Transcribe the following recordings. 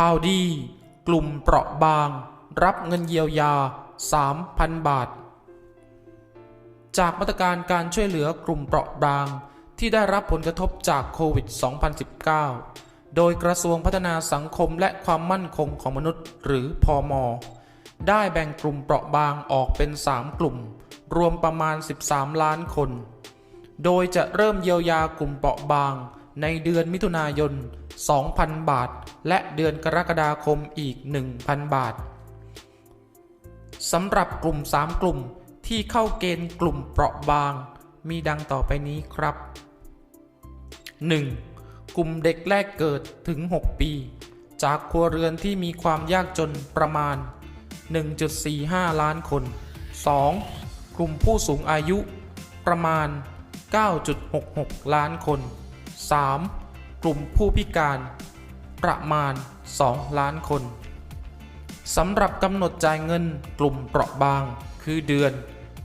ข่าวดี กลุ่มเปราะบาง รับเงินเยียวยา 3,000 บาท จากมาตรการการช่วยเหลือกลุ่มเปราะบาง ที่ได้รับผลกระทบจากโควิด 2019 โดยกระทรวงพัฒนาสังคมและความมั่นคงของมนุษย์ หรือพอมได้แบ่งกลุ่มเปราะบางออกเป็น 3 กลุ่ม รวมประมาณ 13 ล้านคน โดยจะเริ่มเยียวยากลุ่มเปราะบาง ในเดือนมิถุนายน 2,000 บาท และเดือนกรกฎาคมอีก 1,000 บาทสำหรับกลุ่ม 3 กลุ่มที่เข้าเกณฑ์กลุ่มเปราะบาง มีดังต่อไปนี้ครับ 1. กลุ่มเด็กแรกเกิดถึง 6 ปี จากครัวเรือนที่มีความยากจนประมาณ 1.45 ล้านคน 2. กลุ่มผู้สูงอายุประมาณ 9.66 ล้านคน 3. กลุ่มผู้พิการ ประมาณ 2 ล้านคนสำหรับกำหนดจ่ายเงินกลุ่มเปราะบาง คือเดือน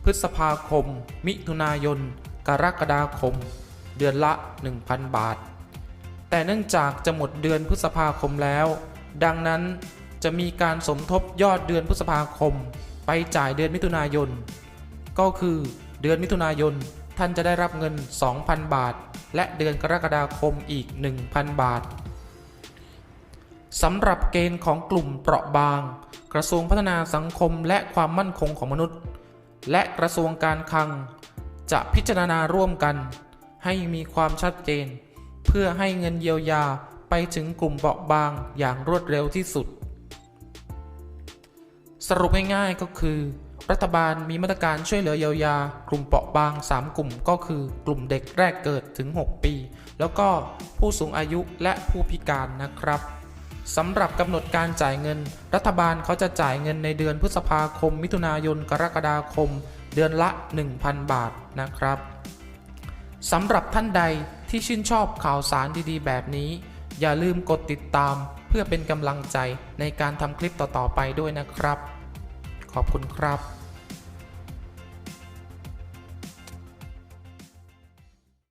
พฤษภาคม มิถุนายน กรกฎาคม เดือนละ 1,000 บาท แต่เนื่องจากจะหมดเดือนพฤษภาคมแล้ว ดังนั้นจะมีการสมทบยอดเดือนพฤษภาคม ไปจ่ายเดือนมิถุนายน ก็คือเดือนมิถุนายน ท่านจะได้รับเงิน 2,000 บาท และเดือนกรกฎาคมอีก 1,000 บาทสำหรับเกณฑ์ของกลุ่มเปราะบาง กระทรวงพัฒนาสังคมและความมั่นคงของมนุษย์ และกระทรวงการคลัง จะพิจารณาร่วมกัน ให้มีความชัดเจน เพื่อให้เงินเยียวยาไปถึงกลุ่มเปราะบางอย่างรวดเร็วที่สุด สรุปง่ายๆก็คือ รัฐบาลมีมาตรการช่วยเหลือเยียวยา กลุ่มเปราะบาง 3 กลุ่มก็คือ กลุ่มเด็กแรกเกิดถึง 6 ปี แล้วก็ผู้สูงอายุและผู้พิการนะครับสำหรับกำหนดการจ่ายเงิน รัฐบาลเขาจะจ่ายเงินในเดือนพฤษภาคม มิถุนายน กรกฎาคม เดือนละ 1,000 บาทนะครับสำหรับท่านใดที่ชื่นชอบข่าวสารดีๆ แบบนี้ อย่าลืมกดติดตามเพื่อเป็นกำลังใจในการทำคลิปต่อๆไปด้วยนะครับ ขอบคุณครับ